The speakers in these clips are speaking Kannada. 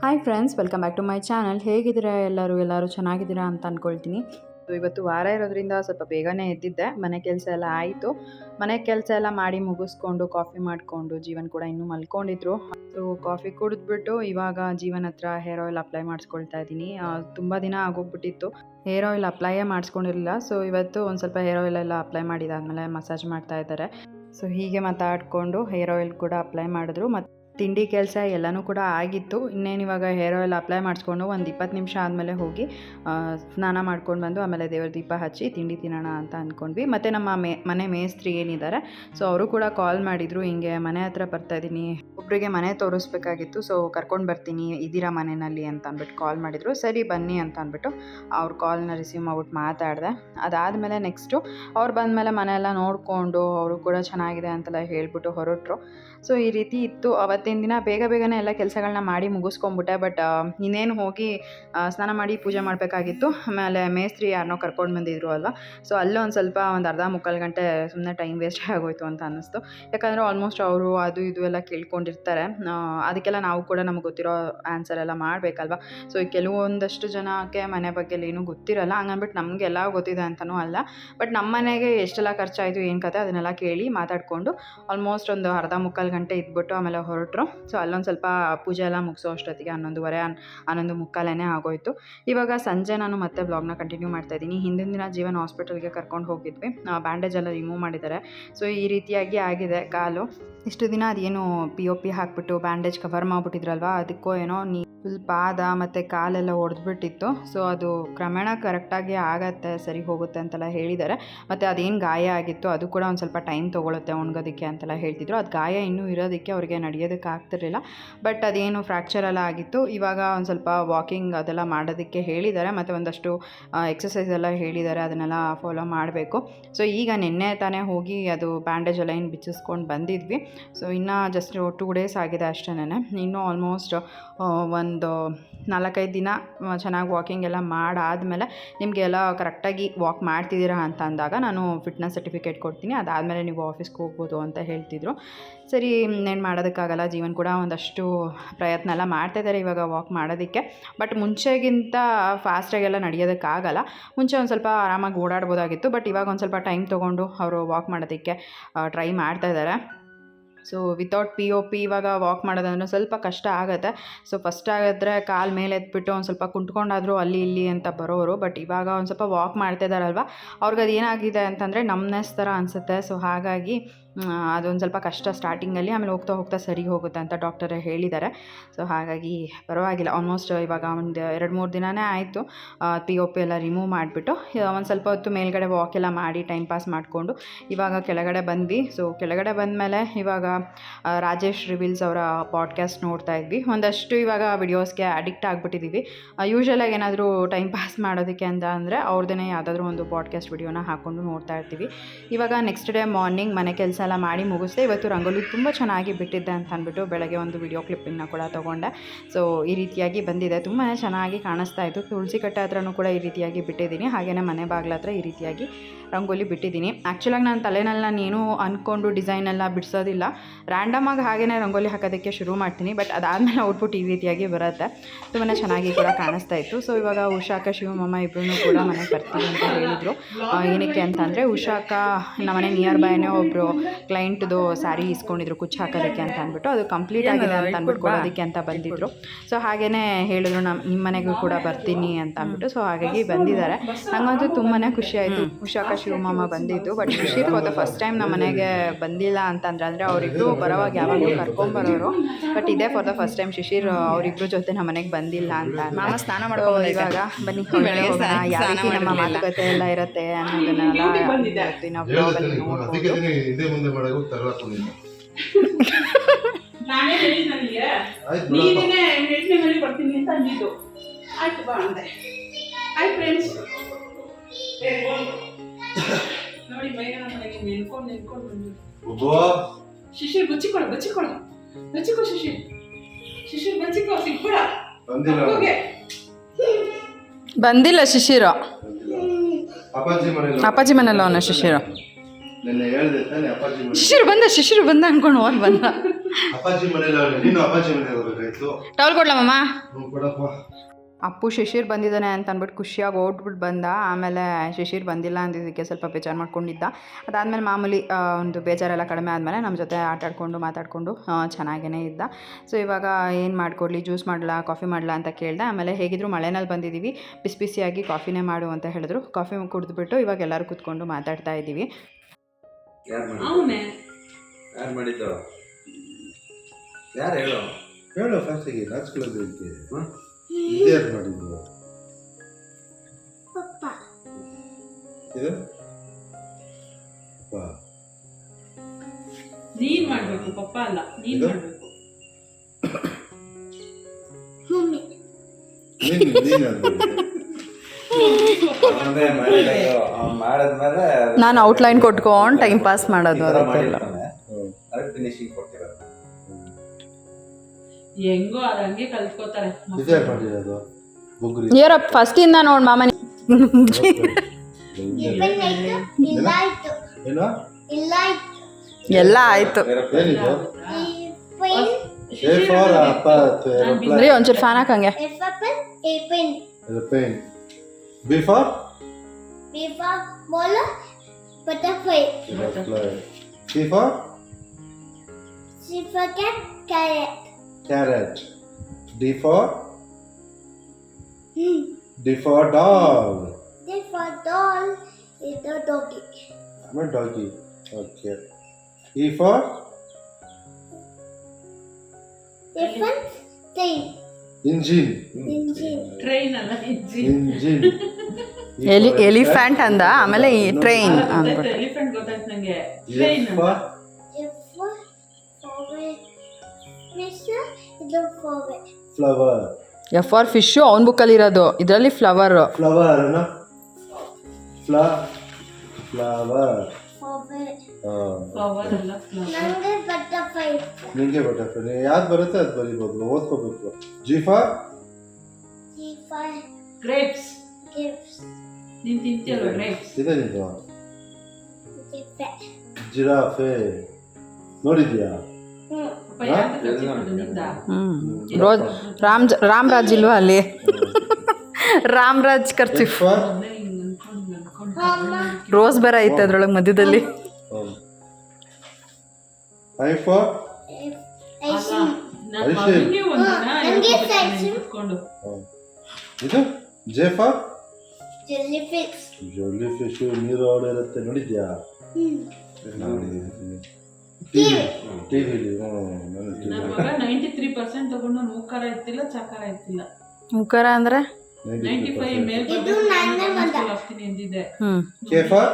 Hi friends welcome back to my channel ಹೇಗಿದ್ದೀರಾ ಎಲ್ಲರೂ? ಎಲ್ಲರೂ ಚೆನ್ನಾಗಿದ್ದೀರಾ ಅಂತ ಅಂದ್ಕೊಳ್ತೀನಿ ಸೊ ಇವತ್ತು ವಾರ ಇರೋದ್ರಿಂದ ಸ್ವಲ್ಪ ಬೇಗನೆ ಎದ್ದಿದ್ದೆ. ಮನೆ ಕೆಲಸ ಎಲ್ಲ ಆಯಿತು. ಮನೆ ಕೆಲಸ ಎಲ್ಲ ಮಾಡಿ ಮುಗಿಸ್ಕೊಂಡು ಕಾಫಿ ಮಾಡಿಕೊಂಡು, ಜೀವನ್ ಕೂಡ ಇನ್ನೂ ಮಲ್ಕೊಂಡಿದ್ರು. ಸೊ ಕಾಫಿ ಕುಡಿದ್ಬಿಟ್ಟು ಇವಾಗ ಜೀವನ್ ಹತ್ರ ಹೇರ್ ಆಯಿಲ್ ಅಪ್ಲೈ ಮಾಡಿಸ್ಕೊಳ್ತಾ ಇದ್ದೀನಿ. ತುಂಬ ದಿನ ಆಗೋಗ್ಬಿಟ್ಟಿತ್ತು. ಹೇರ್ ಆಯಿಲ್ ಅಪ್ಲೈಯೇ ಮಾಡಿಸ್ಕೊಂಡಿರಲಿಲ್ಲ. ಸೊ ಇವತ್ತು ಒಂದು ಸ್ವಲ್ಪ ಹೇರ್ ಆಯಿಲ್ ಎಲ್ಲ ಅಪ್ಲೈ ಮಾಡಿದಾದ್ಮೇಲೆ ಮಸಾಜ್ ಮಾಡ್ತಾ ಇದ್ದಾರೆ. ಸೊ ಹೀಗೆ ಮಾತಾಡಿಕೊಂಡು ಹೇರ್ ಆಯಿಲ್ ಕೂಡ ಅಪ್ಲೈ ಮಾಡಿದ್ರು. ಮತ್ತು ತಿಂಡಿ ಕೆಲಸ ಎಲ್ಲನೂ ಕೂಡ ಆಗಿತ್ತು. ಇನ್ನೇನು ಇವಾಗ ಹೇರ್ ಆಯಿಲ್ ಅಪ್ಲೈ ಮಾಡಿಸ್ಕೊಂಡು ಒಂದು ಇಪ್ಪತ್ತು ನಿಮಿಷ ಆದಮೇಲೆ ಹೋಗಿ ಸ್ನಾನ ಮಾಡ್ಕೊಂಡು ಬಂದು ಆಮೇಲೆ ದೇವ್ರ ದೀಪ ಹಚ್ಚಿ ತಿಂಡಿ ತಿನ್ನೋಣ ಅಂತ ಅಂದ್ಕೊಂಡ್ವಿ ಮತ್ತು ನಮ್ಮ ಮೇ, ಮನೆ ಮೇಸ್ತ್ರಿ ಏನಿದ್ದಾರೆ ಸೊ ಅವರು ಕೂಡ ಕಾಲ್ ಮಾಡಿದರು, ಹಿಂಗೆ ಮನೆ ಹತ್ರ ಬರ್ತಾಯಿದ್ದೀನಿ ಒಬ್ಬರಿಗೆ ಮನೆ ತೋರಿಸ್ಬೇಕಾಗಿತ್ತು, ಸೊ ಕರ್ಕೊಂಡು ಬರ್ತೀನಿ ಇದ್ದೀರಾ ಮನೆಯಲ್ಲಿ ಅಂತ ಅಂದ್ಬಿಟ್ಟು ಕಾಲ್ ಮಾಡಿದರು. ಸರಿ, ಬನ್ನಿ ಅಂತ ಅಂದ್ಬಿಟ್ಟು ಅವ್ರ ಕಾಲ್ನ ರಿಸೀವ್ ಮಾಡ್ಬಿಟ್ಟು ಮಾತಾಡಿದೆ. ಅದಾದಮೇಲೆ ನೆಕ್ಸ್ಟು ಅವ್ರು ಬಂದಮೇಲೆ ಮನೆಯೆಲ್ಲ ನೋಡಿಕೊಂಡು, ಅವರು ಕೂಡ ಚೆನ್ನಾಗಿದೆ ಅಂತೆಲ್ಲ ಹೇಳಿಬಿಟ್ಟು ಹೊರಟರು. ಸೊ, ಈ ರೀತಿ ಇತ್ತು. ಅವತ್ತಿನ ದಿನ ಬೇಗ ಬೇಗನೆ ಎಲ್ಲ ಕೆಲಸಗಳನ್ನ ಮಾಡಿ ಮುಗಿಸ್ಕೊಂಬಿಟ್ಟೆ ಬಟ್ ಇನ್ನೇನು ಹೋಗಿ ಸ್ನಾನ ಮಾಡಿ ಪೂಜೆ ಮಾಡಬೇಕಾಗಿತ್ತು. ಆಮೇಲೆ ಮೇಸ್ತ್ರಿ ಯಾರನ್ನೋ ಕರ್ಕೊಂಡು ಬಂದಿದ್ರು ಅಲ್ವಾ. ಸೊ, ಅಲ್ಲೇ ಒಂದು ಸ್ವಲ್ಪ ಒಂದು ಅರ್ಧ ಮುಕ್ಕಾಲು ಗಂಟೆ ಸುಮ್ಮನೆ ಟೈಮ್ ವೇಸ್ಟ್ ಆಗೋಯ್ತು ಅಂತ ಅನ್ನಿಸ್ತು. ಯಾಕಂದರೆ ಆಲ್ಮೋಸ್ಟ್ ಅವರು ಅದು ಇದು ಎಲ್ಲ ಕೇಳ್ಕೊಂಡಿರ್ತಾರೆ. ಅದಕ್ಕೆಲ್ಲ ನಾವು ಕೂಡ ನಮ್ಗೆ ಗೊತ್ತಿರೋ ಆನ್ಸರ್ ಎಲ್ಲ ಮಾಡಬೇಕಲ್ವ. ಸೊ ಕೆಲವೊಂದಷ್ಟು ಜನಕ್ಕೆ ಮನೆ ಬಗ್ಗೆ ಏನೂ ಗೊತ್ತಿರಲ್ಲ. ಹಂಗನ್ಬಿಟ್ಟು ನಮಗೆಲ್ಲ ಗೊತ್ತಿದೆ ಅಂತಲೂ ಅಲ್ಲ. ಬಟ್ ನಮ್ಮ ಮನೆಗೆ ಎಷ್ಟೆಲ್ಲ ಖರ್ಚಾಯಿತು, ಏನು ಕತೆ ಅದನ್ನೆಲ್ಲ ಕೇಳಿ ಮಾತಾಡಿಕೊಂಡು ಆಲ್ಮೋಸ್ಟ್ ಒಂದು ಅರ್ಧ ಮುಕ್ಕಾಲು ಗಂಟೆ ಇದ್ಬಿಟ್ಟು ಆಮೇಲೆ ಹೊರಟರು. ಸೊ ಅಲ್ಲೊಂದು ಸ್ವಲ್ಪ ಪೂಜೆ ಎಲ್ಲ ಮುಗಿಸೋ ಅಷ್ಟೊತ್ತಿಗೆ ಹನ್ನೊಂದುವರೆ, ಹನ್- ಹನ್ನೊಂದು ಮುಕ್ಕಾಲೇ ಆಗೋಯ್ತು. ಇವಾಗ ಸಂಜೆ ನಾನು ಮತ್ತೆ ಬ್ಲಾಗ್ನ ಕಂಟಿನ್ಯೂ ಮಾಡ್ತಾ ಇದ್ದೀನಿ. ಹಿಂದಿನ ದಿನ ಜೀವನ್ ಹಾಸ್ಪಿಟಲ್ಗೆ ಕರ್ಕೊಂಡು ಹೋಗಿದ್ವಿ. ಬ್ಯಾಂಡೇಜ್ ಎಲ್ಲ ರಿಮೂವ್ ಮಾಡಿದ್ದಾರೆ. ಸೊ ಈ ರೀತಿಯಾಗಿ ಆಗಿದೆ ಕಾಲು. ಇಷ್ಟು ದಿನ ಅದೇನು ಪಿ ಒ ಪಿ ಹಾಕ್ಬಿಟ್ಟು ಬ್ಯಾಂಡೇಜ್ ಕವರ್ ಮಾಡಿಬಿಟ್ಟಿದ್ರಲ್ವ? ಅದಕ್ಕೋ ಏನೋ ನೀ ಫುಲ್ ಪಾದ ಮತ್ತು ಕಾಲೆಲ್ಲ ಒಡೆದ್ಬಿಟ್ಟಿತ್ತು. ಸೊ ಅದು ಕ್ರಮೇಣ ಕರೆಕ್ಟಾಗಿ ಆಗತ್ತೆ, ಸರಿ ಹೋಗುತ್ತೆ ಅಂತೆಲ್ಲ ಹೇಳಿದ್ದಾರೆ. ಮತ್ತು ಅದೇನು ಗಾಯ ಆಗಿತ್ತು, ಅದು ಕೂಡ ಒಂದು ಸ್ವಲ್ಪ ಟೈಮ್ ತೊಗೊಳುತ್ತೆ ಒಣಗೋದಕ್ಕೆ ಅಂತೆಲ್ಲ ಹೇಳ್ತಿದ್ರು. ಅದು ಗಾಯ ಇನ್ನೂ ಇರೋದಕ್ಕೆ ಅವ್ರಿಗೆ ನಡೆಯೋದಕ್ಕೆ ಆಗ್ತಿರಲಿಲ್ಲ. ಬಟ್ ಅದೇನು ಫ್ರ್ಯಾಕ್ಚರ್ ಎಲ್ಲ ಆಗಿತ್ತು. ಇವಾಗ ಒಂದು ಸ್ವಲ್ಪ ವಾಕಿಂಗ್ ಅದೆಲ್ಲ ಮಾಡೋದಕ್ಕೆ ಹೇಳಿದ್ದಾರೆ. ಮತ್ತು ಒಂದಷ್ಟು ಎಕ್ಸಸೈಸ್ ಎಲ್ಲ ಹೇಳಿದ್ದಾರೆ. ಅದನ್ನೆಲ್ಲ ಫಾಲೋ ಮಾಡಬೇಕು. ಸೊ ಈಗ ನಿನ್ನೆ ತಾನೇ ಹೋಗಿ ಅದು ಬ್ಯಾಂಡೇಜ್ ಎಲ್ಲ ಏನು ಬಿಚ್ಚಿಸ್ಕೊಂಡು ಬಂದಿದ್ವಿ. ಸೊ ಇನ್ನೂ ಜಸ್ಟ್ ಟೂ ಡೇಸ್ ಆಗಿದೆ ಅಷ್ಟೇ ಇನ್ನೂ ಆಲ್ಮೋಸ್ಟ್ ಒಂದು ನಾಲ್ಕೈದು ದಿನ ಚೆನ್ನಾಗಿ ವಾಕಿಂಗ್ ಎಲ್ಲ ಮಾಡಾದಮೇಲೆ ನಿಮಗೆಲ್ಲ ಕರೆಕ್ಟಾಗಿ ವಾಕ್ ಮಾಡ್ತಿದ್ದೀರಾ ಅಂತ ಅಂದಾಗ ನಾನು ಫಿಟ್ನೆಸ್ ಸರ್ಟಿಫಿಕೇಟ್ ಕೊಡ್ತೀನಿ. ಅದಾದಮೇಲೆ ನೀವು ಆಫೀಸ್ಗೆ ಹೋಗ್ಬೋದು ಅಂತ ಹೇಳ್ತಿದ್ರು. ಸರಿ ಏನು ಮಾಡೋದಕ್ಕಾಗಲ್ಲ, ಜೀವನ್ ಕೂಡ ಒಂದಷ್ಟು ಪ್ರಯತ್ನ ಎಲ್ಲ ಮಾಡ್ತಾಯಿದ್ದಾರೆ ಇವಾಗ ವಾಕ್ ಮಾಡೋದಕ್ಕೆ. ಬಟ್ ಮುಂಚೆಗಿಂತ ಫಾಸ್ಟಾಗೆಲ್ಲ ನಡೆಯೋದಕ್ಕಾಗಲ್ಲ. ಮುಂಚೆ ಒಂದು ಸ್ವಲ್ಪ ಆರಾಮಾಗಿ ಓಡಾಡ್ಬೋದಾಗಿತ್ತು ಬಟ್ ಇವಾಗ ಒಂದು ಸ್ವಲ್ಪ ಟೈಮ್ ತೊಗೊಂಡು ಅವರು ವಾಕ್ ಮಾಡೋದಕ್ಕೆ ಟ್ರೈ ಮಾಡ್ತಾಯಿದ್ದಾರೆ so without P O P ಇವಾಗ ವಾಕ್ ಮಾಡೋದಂದ್ರೆ ಸ್ವಲ್ಪ ಕಷ್ಟ ಆಗುತ್ತೆ. ಸೊ ಫಸ್ಟ್ ಆಗಿದ್ರೆ ಕಾಲು ಮೇಲೆ ಎತ್ಬಿಟ್ಟು ಒಂದು ಸ್ವಲ್ಪ ಕುಂತ್ಕೊಂಡಾದರೂ ಅಲ್ಲಿ ಇಲ್ಲಿ ಅಂತ ಬರೋರು. ಬಟ್ ಇವಾಗ ಒಂದು ಸ್ವಲ್ಪ ವಾಕ್ ಮಾಡ್ತಿದ್ದಾರಲ್ವ ಅವ್ರಿಗೆ ಅದು ಏನಾಗಿದೆ ಅಂತಂದರೆ ನಮ್ನೆಸ್ ಥರ ಅನಿಸುತ್ತೆ. ಸೊ ಹಾಗಾಗಿ ಅದೊಂದು ಸ್ವಲ್ಪ ಕಷ್ಟ ಸ್ಟಾರ್ಟಿಂಗಲ್ಲಿ ಆಮೇಲೆ ಹೋಗ್ತಾ ಹೋಗ್ತಾ ಸರಿ ಹೋಗುತ್ತೆ ಅಂತ ಡಾಕ್ಟರ್ ಹೇಳಿದ್ದಾರೆ. ಸೊ ಹಾಗಾಗಿ ಪರವಾಗಿಲ್ಲ. ಆಲ್ಮೋಸ್ಟ್ ಇವಾಗ ಒಂದು ಎರಡು ಮೂರು ದಿನವೇ ಆಯಿತು. ಪಿ ಒ ಪಿ ಎಲ್ಲ ರಿಮೂವ್ ಮಾಡಿಬಿಟ್ಟು ಒಂದು ಸ್ವಲ್ಪ ಹೊತ್ತು ಮೇಲ್ಗಡೆ ವಾಕ್ ಎಲ್ಲ ಮಾಡಿ ಟೈಮ್ ಪಾಸ್ ಮಾಡಿಕೊಂಡು ಇವಾಗ ಕೆಳಗಡೆ ಬಂದ್ವಿ. ಸೊ ಕೆಳಗಡೆ ಬಂದಮೇಲೆ ಇವಾಗ ರಾಜೇಶ್ ರಿವಿಲ್ಸ್ ಅವರ ಪಾಡ್ಕಾಸ್ಟ್ ನೋಡ್ತಾ ಇದ್ವಿ. ಒಂದಷ್ಟು ಇವಾಗ ವಿಡಿಯೋಸ್ಗೆ ಅಡಿಕ್ಟ್ ಆಗಿಬಿಟ್ಟಿದ್ದೀವಿ ಯೂಶ್ವಲಾಗಿ ಏನಾದರೂ ಟೈಮ್ ಪಾಸ್ ಮಾಡೋದಕ್ಕೆ ಅಂತ ಅಂದರೆ ಅವ್ರದ್ದೇ ಯಾವುದಾದ್ರೂ ಒಂದು ಪಾಡ್ಕಾಸ್ಟ್ ವಿಡಿಯೋನ ಹಾಕ್ಕೊಂಡು ನೋಡ್ತಾ ಇರ್ತೀವಿ. ಇವಾಗ ನೆಕ್ಸ್ಟ್ ಡೇ ಮಾರ್ನಿಂಗ್ ಮನೆ ಕೆಲಸ ಎಲ್ಲ ಮಾಡಿ ಮುಗಿಸ್ದೆ. ಇವತ್ತು ರಂಗೋಲಿ ತುಂಬ ಚೆನ್ನಾಗಿ ಬಿಟ್ಟಿದ್ದೆ ಅಂತ ಅಂದ್ಬಿಟ್ಟು ಬೆಳಗ್ಗೆ ಒಂದು ವಿಡಿಯೋ ಕ್ಲಿಪ್ಪಿಂಗ್ನ ಕೂಡ ತೊಗೊಂಡೆ. ಸೊ ಈ ರೀತಿಯಾಗಿ ಬಂದಿದೆ. ತುಂಬಾ ಚೆನ್ನಾಗಿ ಕಾಣಿಸ್ತಾ ಇತ್ತು. ತುಳಸಿ ಕಟ್ಟೆ ಹತ್ರನೂ ಕೂಡ ಈ ರೀತಿಯಾಗಿ ಬಿಟ್ಟಿದ್ದೀನಿ. ಹಾಗೆಯೇ ಮನೆ ಬಾಗಿಲ ಹತ್ರ ಈ ರೀತಿಯಾಗಿ ರಂಗೋಲಿ ಬಿಟ್ಟಿದ್ದೀನಿ. ಆ್ಯಕ್ಚುಲಾಗಿ ನಾನು ತಲೆನಲ್ಲಿ ನಾನು ಏನೂ ಅಂದ್ಕೊಂಡು ಡಿಸೈನ್ ಎಲ್ಲ ಬಿಡಿಸೋದಿಲ್ಲ. ರ್ಯಾಂಡಮಾಗಿ ಹಾಗೆಯೇ ರಂಗೋಲಿ ಹಾಕೋದಕ್ಕೆ ಶುರು ಮಾಡ್ತೀನಿ. ಬಟ್ ಅದಾದಮೇಲೆ ಔಟ್ಪುಟ್ ಈ ರೀತಿಯಾಗಿ ಬರುತ್ತೆ. ತುಂಬಾ ಚೆನ್ನಾಗಿ ಕೂಡ ಕಾಣಿಸ್ತಾ ಇತ್ತು. ಸೊ ಇವಾಗ ಉಷಾಕ, ಶಿವಮಮ್ಮ ಇಬ್ಬರೂ ಕೂಡ ಮನೆಗೆ ಬರ್ತೀವಿ ಅಂತ ಹೇಳಿದರು. ಏನಕ್ಕೆ ಅಂತಂದರೆ ಉಷಾಕ ನಮ್ಮನೆ ನಿಯರ್ ಬೈನೇ ಒಬ್ಬರು ಕ್ಲೈಂಟ್ದು ಸ್ಯಾರಿ ಇಸ್ಕೊಂಡಿದ್ರು ಕುಚ್ಚು ಹಾಕೋದಕ್ಕೆ ಅಂತ ಅಂದ್ಬಿಟ್ಟು ಅದು ಕಂಪ್ಲೀಟ್ ಆಗಿದೆ ಅಂತ ಅಂದ್ಬಿಟ್ಟು ಕೊಡೋದಕ್ಕೆ ಅಂತ ಬಂದಿದ್ರು. ಸೊ ಹಾಗೇ ಹೇಳಿದ್ರು ನಮ್ಮ ನಿಮ್ಮ ಮನೆಗೂ ಕೂಡ ಬರ್ತೀನಿ ಅಂತ ಅಂದ್ಬಿಟ್ಟು ಸೊ ಹಾಗಾಗಿ ಬಂದಿದ್ದಾರೆ. ನಂಗಂತೂ ತುಂಬಾ ಖುಷಿ ಆಯಿತು. ಉಷಾಕ ಶಿವಮಮ್ಮ ಬಂದಿದ್ದು ಬಟ್ ಖುಷಿ ಫಾರ್ ದ ಫಸ್ಟ್ ಟೈಮ್ ನಮ್ಮ ಮನೆಗೆ ಬಂದಿಲ್ಲ ಅಂತಂದ್ರೆ ಅಂದರೆ ಅವರಿಬ್ಬರು ಬರೋವಾಗ ಯಾವಾಗಲೂ ಕರ್ಕೊಂಬರೋರು ಬಟ್ ಇದೇ for the first time Shishir ಅವರಿಬ್ಬರು ಜೊತೆ ನಮ್ಮ ಮನೆಗೆ ಬಂದಿಲ್ಲ ಅಂತ ನಾನು ಸ್ನಾನ ಮಾಡ್ಕೊಂಡು ಇವಾಗ ಬನ್ನಿ ಯಾವ ರೀತಿ ನಮ್ಮ ಮಾತುಕತೆ ಎಲ್ಲ ಇರುತ್ತೆ ಅನ್ನೋದನ್ನೆಲ್ಲ ಇವತ್ತಿನ ಬ್ಲಾಗಲ್ಲಿ ನೋಡ್ಬೋದು. ಅದಕ್ಕೆ ಹಿಂದೆ ಮುಂದೆ ಮಾಡೋ ನಾನೇ ಹೇಳಿದ್ ನನಗೆ ಆಯ್ತು ಬಿಡಪ್ಪ. ನೀನೇನೆ ಎಂಟನೇ ಮೇಲೆ ಬರ್ತೀನಿ ಅಂತ ಅಂದಿದ್ದು. ಆಯ್ತು ಬಾ ಅಂದೆ. ಆಯ್ತು ಫ್ರೆಂಡ್ಸ್ ನೋಡಿ ಮೈಗನ ಮನೆಗೆ ನೆನ್ಕೊಂಡು ನೆನ್ಕೊಂಡು ಬಂದಿದ್ದು ಒಬ್ಬ. ಶಿಶಿರ್ ಬಚ್ಚಿಕೊಡ ಬಚ್ಚಿಕೊಡ ಬಚ್ಚಿಕೊ ಶಿಶಿರ್. ಶಿಶಿರ್ ಬಚ್ಚಿಕೊ ಸಿಕ್ಬಿಡ. ಬಂದಿಲ್ಲ. ಶಿಶಿರ ಬಂದಿಲ್ಲ ಶಿಶಿರು. ಅಪ್ಪಾಜಿ ಮನೆಯಲ್ಲ? ಅಪ್ಪಾಜಿ ಅವನ ಶಿಶಿರು. ನಿನ್ನೆ ಹೇಳ್ದೆ ತಾನೆ ಅಪ್ಪಾಜಿ ಮನೆ ಶಿಶಿರು ಬಂದ ಶಿಶಿರು ಬಂದ ಅನ್ಕೊಂಡು ಹೋಗಿ ಬಂದ. ಅಪ್ಪಾಜಿ ಮನೇಲಿ. ನೀನು ಅಪ್ಪಾಜಿ ಮನೆಗೆ ಹೋಗ್ಬೇಕಾಯ್ತು ಟವಲ್ ಕೊಡ್ಲಮ್ಮ ಹ್ಞೂ ಕೊಡಪ್ಪ. ಅಪ್ಪು ಶಿಶಿರ್ ಬಂದಿದ್ದಾನೆ ಅಂತ ಅಂದ್ಬಿಟ್ಟು ಖುಷಿಯಾಗಿ ಓಡ್ಬಿಟ್ಟು ಬಂದ. ಆಮೇಲೆ ಶಿಶಿರ್ ಬಂದಿಲ್ಲ ಅಂದಿದ್ದಕ್ಕೆ ಸ್ವಲ್ಪ ಬೇಜಾರು ಮಾಡ್ಕೊಂಡಿದ್ದ. ಅದಾದಮೇಲೆ ಮಾಮೂಲಿ ಒಂದು ಬೇಜಾರೆಲ್ಲ ಕಡಿಮೆ ಆದಮೇಲೆ ನಮ್ಮ ಜೊತೆ ಆಟಾಡಿಕೊಂಡು ಮಾತಾಡಿಕೊಂಡು ಚೆನ್ನಾಗೇ ಇದ್ದ. ಸೊ ಇವಾಗ ಏನು ಮಾಡಿಕೊಡ್ಲಿ ಜ್ಯೂಸ್ ಮಾಡಲಾ ಕಾಫಿ ಮಾಡಲಾ ಅಂತ ಕೇಳಿದೆ. ಆಮೇಲೆ ಹೇಗಿದ್ರು ಮಳೆನಲ್ಲಿ ಬಂದಿದ್ದೀವಿ. ಬಿಸಿ ಬಿಸಿಯಾಗಿ ಕಾಫಿನೇ ಮಾಡು ಅಂತ ಹೇಳಿದ್ರು. ಕಾಫಿ ಕುಡಿದ್ಬಿಟ್ಟು ಇವಾಗ ಎಲ್ಲರೂ ಕೂತ್ಕೊಂಡು ಮಾತಾಡ್ತಾ ಇದ್ದೀವಿ. ಅವನೇ. ಯಾರು ಮಾಡಿದ್ದು? ಯಾರು ಹೇಳು? ಹೇಳು ಫಸ್ಟಿಗೆ? ಇದು ಯಾರು ಮಾಡಿದ್ದು? ಇದು? ಅಪ್ಪ. ನೀನ್ ಮಾಡ್ಬೇಕು ಪಪ್ಪ ಅಲ್ಲ. ನೀನ್ ಇದು? ಮಾಡ್ಬೇಕು. ನೀನು ಮಾಡಿದ್ದು? ನಾನು ಔಟ್ಲೈನ್ ಕೊಟ್ಕೊಂಡು ಟೈಮ್ ಪಾಸ್ ಮಾಡೋದು ಅದಕ್ಕೆಲ್ಲ ಹೆಂಗೋ ಅದ್ ಹಂಗೆ ಕಲ್ತ್ಕೋತಾರೆ. ಇದು ಫಸ್ಟ್ ಇಂದ ಏರಪ್ಪ ನೋಡಿ ಮಾಮ ಎಲ್ಲ ಆಯಿತು. ರೀ ಒಂಚೂರು ಫ್ಯಾನ್ ಹಾಕಂಗೆ. before before ball butterfly. Butterfly. C for c for cat carrot. Carrot. D for d for dog d for doll is the doggy. I'm a doggy. Okay. E for elephant thing engine train ಅಲ್ಲ ಇಂಜಿನ್ ಇಂಜಿನ್ ಎಲಿ ಎಲಿಫ್ಯಾಂಟ್ ಅಂದ ಆಮೇಲೆ ಈ ಟ್ರೈನ್ ಅಂದ್ಬಿಟ್ಟು. ಎಲಿಫೆಂಟ್ ಗೊತ್ತಾಯ್ತು ನಂಗೆ. Train flower F R fish ಅವನ ಬುಕ್ಕಲ್ಲಿ ಇರೋದು ಇದರಲ್ಲಿ ಫ್ಲವರ್ ಫ್ಲವರ್ ಫ್ಲವರ್ ನಂಗೆ ಬಟರ್ಫ್ಲೈ. ಯಾವ್ದು ಬರುತ್ತೆ ಅದು ಬರಿಬೋದು? ಓದ್ಕೋಬೇಕು. ಜಿಫಾ? ಗ್ರೇಪ್ಸ್ ನೀನ್ ತಿಂತೀಯಲ್ಲ ಗ್ರೇಪ್ಸ್ ಇದೆ ನಿಂದು? ಜಿರಾಫೆ. ನೋಡಿದ್ಯಾ? ರೋಜ್ ರಾಮ್ ರಾಮ್ರಾಜ್ ಇಲ್ವಾ ಅಲ್ಲಿ? ರಾಮ್ರಾಜ್ ಖರ್ಚು ಎಫ್ ಫಾರ್? ಮೊನ್ನೆ ಹಿಂಗ್ ಅನ್ಕೊಂಡ್ ಅನ್ಕೊಂಡ್ ಅಮ್ಮ ರೋಸ್ ಬರ ಐತೆ ಅದ್ರೊಳಗೆ ಮಧ್ಯದಲ್ಲಿ. ಐ ಫಾರ್ ಇದು? ಜೆ ಫಾರ್ ಜೊಲ್ಲಿ ಫಿಶ್ ನೀರು ಇರುತ್ತೆ ನೋಡಿದ್ಯಾ? ಟಿವಿ ಟಿವಿಲಿ ನೈಂಟಿ ತ್ರೀ ಪರ್ಸೆಂಟ್ ತಗೊಂಡು ಉಕ್ಕಾರ ಇತ್ತಿಲ್ಲ ಚಕಾರ ಇತ್ತಿಲ್ಲ ಮುಖರ ಅಂದ್ರೆ? ನೈಂಟಿ ಫೈವ್ ಮೇಲ್ ಕೆ ಫಾರ್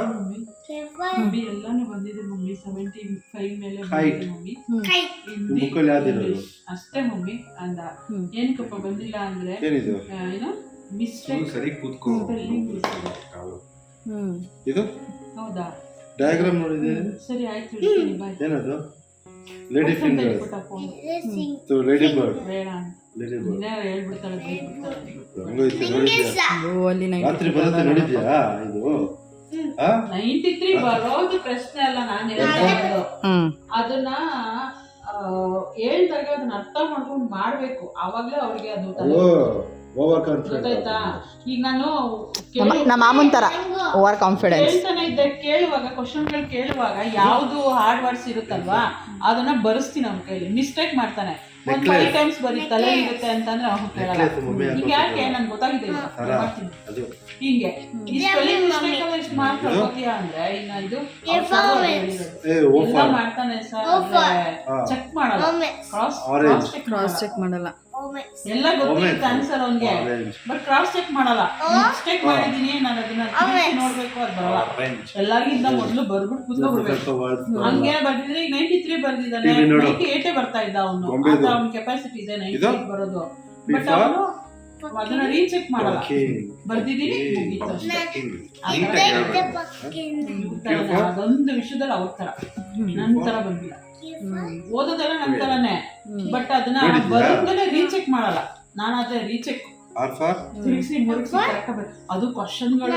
ಎಲ್ಲಾನು ಬಂದಿದೆ ಮಮ್ಮಿ ಸೆವೆಂಟಿ ಫೈವ್ ಮೇಲೆ. ಬಂದಿದೆ ಮಮ್ಮಿ ಹಿಂದಿ, ಯಾವ್ದಿರೋದು? ಅಷ್ಟೇ ಮಮ್ಮಿ ಅಂದ. ಹ್ಮ್. ಏನಕ್ಕಪ್ಪ ಬಂದಿಲ್ಲ ಅಂದ್ರೆ ಏನಿದು? ಆ, ಏನು? ಮಿಸ್ಟೇಕ್ ಸರಿ ಕೂತ್ಕೋ. ಕಾಲು. ಇದು? ಹೌದಾ? ಡಯಾಗ್ರಾಮ್ ನೋಡಿದೆ. ಸರಿ ಆಯ್ತು ಇಡ್ತೀನಿ ಬಾಯ್ ಏನದು? Lady finger racing lady bird ಬೇಡ. ಅಂತ ಲೇಡಿ ಬರ್ಡ್ ಇನ್ನೇ ಹೇಳ್ಬಿಡ್ತಾಳೆ ಬೈದ್ಬಿಡ್ತಾಳೆ ಹಂಗೋಯ್ತು ನೋಡಿದ್ಯಾ? ಅಯ್ಯೋ, ಅಲ್ಲಿ ರಾತ್ರಿ ಬರುತ್ತೆ ನೋಡಿದ್ಯಾ ಇದು? ನೈಂಟಿ ತ್ರೀ ಬರೋದು ಪ್ರಶ್ನೆ ಅಲ್ಲ ನಾನು ಹೇಳ್ತಾ ಅದನ್ನ ಆ, ಹೇಳ್ದಾಗ ಅದನ್ನ ಅರ್ಥ ಮಾಡ್ಕೊಂಡು ಮಾಡ್ಬೇಕು. ಅವಾಗ್ಲೇ ಅವ್ರಿಗೆ ಅದು ಓವರ್ ಗೊತ್ತಾಯ್ತಾ? ಈಗ ನಾನು ನಮ್ಮ ಮಾಮೂನ್ ಥರ ಓವರ್ ಕಾನ್ಫಿಡೆನ್ಸ್ ಇದ್ದೆ. ಕೇಳುವಾಗ ಕ್ವಶನ್ಗಳು ಕೇಳುವಾಗ ಯಾವ್ದು ಹಾರ್ಡ್ ವರ್ಡ್ಸ್ ಇರುತ್ತಲ್ವಾ ಅದನ್ನ ಬರೆಸ್ತೀನಿ ಅವ್ನ ಕೈಲಿ. ಮಿಸ್ಟೇಕ್ ಮಾಡ್ತಾನೆ. ಒಂದ್ ಫೈವ್ ಟೈಮ್ಸ್ ಬರೀ ತಲೆ ಇರುತ್ತೆ ಅಂತಂದ್ರೆ ಅವ್ನು ಕೇಳಲ್ಲ. Necklace ಹಿಂಗೆ ಯಾಕೆ ನನ್ಗೆ ಗೊತ್ತಾಗಿದೆ ಈಗ. ಸರ. ಮಾಡ್ತೀನಿ. ಅದು. ಹಿಂಗೆ. ಈ. ಎಲ್ಲ ಇಷ್ಟು ಅಂದ್ರೆ ಇನ್ನ ಇದು If ಅವ್ರ್ ಹೇಳಿರೋದು. ಏ ಎಲ್ಲ ಓಫರ್ ಮಾಡ್ತಾನೆ ಸರ್. ಚೆಕ್ ಮಾಡಲ್ಲ. Cross Orange. ಕ್ರಾಸ್ ಚೆಕ್ ಮಾಡಲ್ಲ. ಎಲ್ಲ ಗೊತ್ತಿರುತ್ತೆ ಅನ್ಸಲ್ಲ ಆನ್ಸರ್ ಅವ್ನಿಗೆ ಬಟ್ ಕ್ರಾಸ್ ಚೆಕ್ ಮಾಡಲ್ಲ. Oh. ಮಿಸ್ಟೇಕ್ ಮಾಡಿದೀನಿ ನಾನು ಅದನ್ನ ತಿರುಗ್ಸಿ ನೋಡ್ಬೇಕು ಅದು ಬರಲ್ಲ. ಎಲ್ಲರಿಗಿಂತ ಮೊದಲು ಬರ್ಬಿಟ್ಟು words ಹಂಗೆ ಬರ್ದಿದ್ರೆ ಈಗ ನೈಂಟಿ ತ್ರೀ ಬರ್ದಿದ್ದಾನೆ ನೈಂಟಿ ಏಟೇ ಬರ್ತಾ ಇದ್ದ ಅವನು. ಅವ್ನ ಕೆಪಾಸಿಟಿ ಇದೆ ನೈಂಟಿ ಇದು? ಬರೋದು. ಬಟ್ ಅವನು ಅದನ್ನ ರೀಚೆಕ್ ಮಾಡಲ್ಲ. ಬರ್ದಿದ್ದೀನಿ. ಮುಗೀತು. ಅದೊಂದು ವಿಷಯದಲ್ಲಿ ಅವ್ರ ತರ ನನ್ ತರ ಬಂದಿಲ್ಲ ಓದೋದೆಲ್ಲ ನಮ್ಮ ತರನೇ. ಬಟ್ ಅದನ್ನ ರೀಚೆಕ್ ಮಾಡಲ್ಲ. ನಾನು ಅದೇ ರೀಚೆಕ್ ತಿರುಗಿಸಿ ಮುರುಗಿಸಿ ಅದು ಕ್ವಶನ್ಗಳು